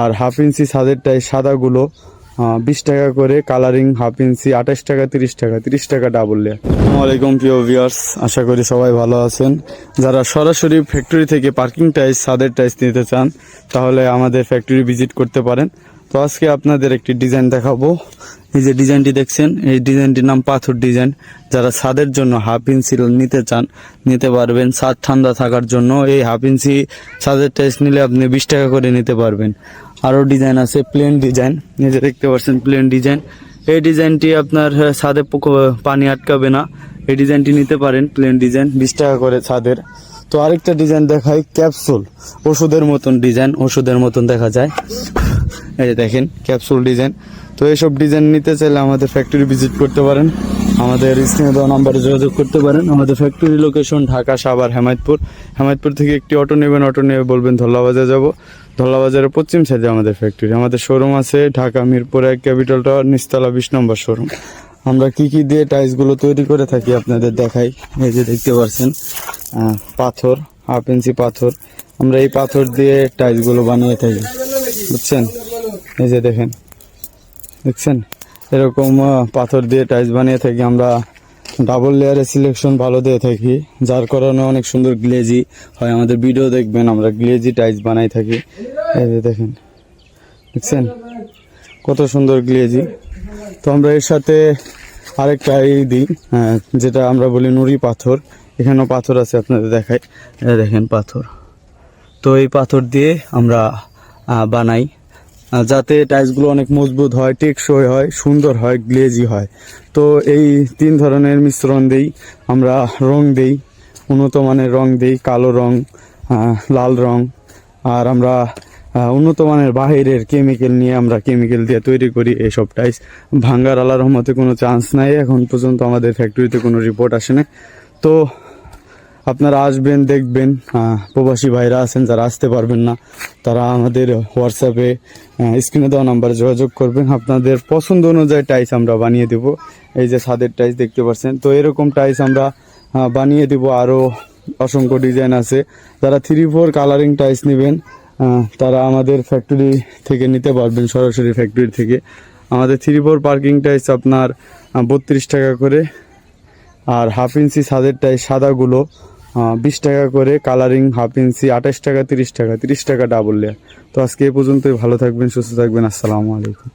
আর half inch ছাদের টাইস সাদাগুলো বিশ টাকা করে, কালারিং হাফ ইঞ্চি আঠাশ টাকা, তিরিশ টাকা তিরিশ টাকা ডাবল আসসালামাইকুম প্রিয় ভিওর্স আশা করি সবাই ভালো আছেন। যারা সরাসরি ফ্যাক্টরি থেকে পার্কিং টাইস সাদের টাইস নিতে চান, তাহলে আমাদের ফ্যাক্টরি ভিজিট করতে পারেন। তো আজকে আপনাদের একটি ডিজাইন দেখাবো। এই যে ডিজাইনটি দেখছেন, এই ডিজাইনটির নাম পাথর ডিজাইন যারা ছাদের জন্য হাফ ইঞ্চি নিতে চান, নিতে পারবেন। ছাদ ঠান্ডা থাকার জন্য এই হাফ ইঞ্চি ছাদের টাইস নিলে আপনি বিশ টাকা করে নিতে পারবেন। আরও ডিজাইন আছে প্লেন ডিজাইন যে দেখতে পাচ্ছেন প্লেন ডিজাইন এই ডিজাইনটি আপনার ছাদে পানি আটকাবে না। এই ডিজাইনটি নিতে পারেন প্লেন ডিজাইন বিশ টাকা করে ছাদের। তো আরেকটা ডিজাইন দেখাই ক্যাপসুল ওষুধের মতন ডিজাইন ওষুধের মতন দেখা যায়। এই যে দেখেন ক্যাপসুল ডিজাইন তো এইসব ডিজাইন নিতে চাইলে আমাদের ফ্যাক্টরি ভিজিট করতে পারেন। আমাদের স্ক্রিনে দেওয়া নাম্বারে যোগাযোগ করতে পারেন। আমাদের ফ্যাক্টরি লোকেশন ঢাকা, সাভার, হেমায়তপুর। হেমায়তপুর থেকে একটি অটো নেবেন অটো নিয়ে বলবেন, ধল্লাবাজার যাব। ধল্লাবাজারের পশ্চিম সাইডে আমাদের ফ্যাক্টরি আমাদের শোরুম আছে ঢাকা, মিরপুর এক ক্যাপিটাল টাওয়ার বিশ নম্বর শোরুম আমরা কি কি দিয়ে টাইলসগুলো তৈরি করে থাকি আপনাদের দেখাই। এই যে দেখতে পাচ্ছেন পাথর হাফ ইঞ্চি পাথর। আমরা এই পাথর দিয়ে টাইলসগুলো বানিয়ে থাকি বুঝছেন? এই যে দেখেন দেখছেন? এরকম পাথর দিয়ে টাইলস বানিয়ে থাকি আমরা। ডাবল লেয়ারের সিলেকশন ভালো দিয়ে থাকি যার কারণে অনেক সুন্দর গ্লেজি হয়। আমাদের ভিডিও দেখবেন আমরা গ্লেজি টাইলস বানাই থাকি। এই যে দেখেন দেখছেন? কত সুন্দর গ্লেজি তো আমরা এর সাথে আরেকটা এই দিই আহ, যেটা আমরা বলি নুড়ি পাথর। এখানেও পাথর আছে, আপনাদের দেখাই। দেখেন পাথর। তো এই পাথর দিয়ে আমরা বানাই। যাতে টাইলসগুলো অনেক মজবুত হয়, টেকসই হয়, সুন্দর হয়, গ্লেজি হয়। তো এই তিন ধরনের মিশ্রণ দেই। আমরা রং দেই, উন্নত মানের রং দেই, কালো রং লাল রং। আর আমরা উন্নত মানের বাহিরের কেমিক্যাল নিয়ে আমরা কেমিক্যাল দিয়ে তৈরি করি এইসব টাইস ভাঙ্গার আল্লাহ রহমতে কোনো চান্স নাই, এখন পর্যন্ত আমাদের ফ্যাক্টরিতে কোনো রিপোর্ট আসে না তো আপনারা আসবেন, দেখবেন প্রবাসী ভাইরা আছেন, যারা আসতে পারবেন না, তারা আমাদের হোয়াটসঅ্যাপে স্ক্রিনে দেওয়া নাম্বারে যোগাযোগ করবেন। আপনাদের পছন্দ অনুযায়ী টাইস আমরা বানিয়ে দেব। এই যে ছাদের টাইস দেখতে পাচ্ছেন। তো এরকম টাইস আমরা বানিয়ে দেব। আরও অসংখ্য ডিজাইন আছে। যারা থ্রি ফোর কালারিং টাইস নেবেন তারা আমাদের ফ্যাক্টরি থেকে নিতে পারবেন, সরাসরি ফ্যাক্টরি থেকে। আমাদের থ্রি ফোর পার্কিং টাইস আপনার বত্রিশ টাকা করে। আর হাফ ইঞ্চি ছাদের টাই সাদাগুলো বিশ টাকা করে কালারিং হাফ ইঞ্চি আঠাশ টাকা, তিরিশ টাকা তিরিশ টাকা ডাবল লেয়ার তো আজকে এ পর্যন্তই, ভালো থাকবেন, সুস্থ থাকবেন, আসসালামু আলাইকুম।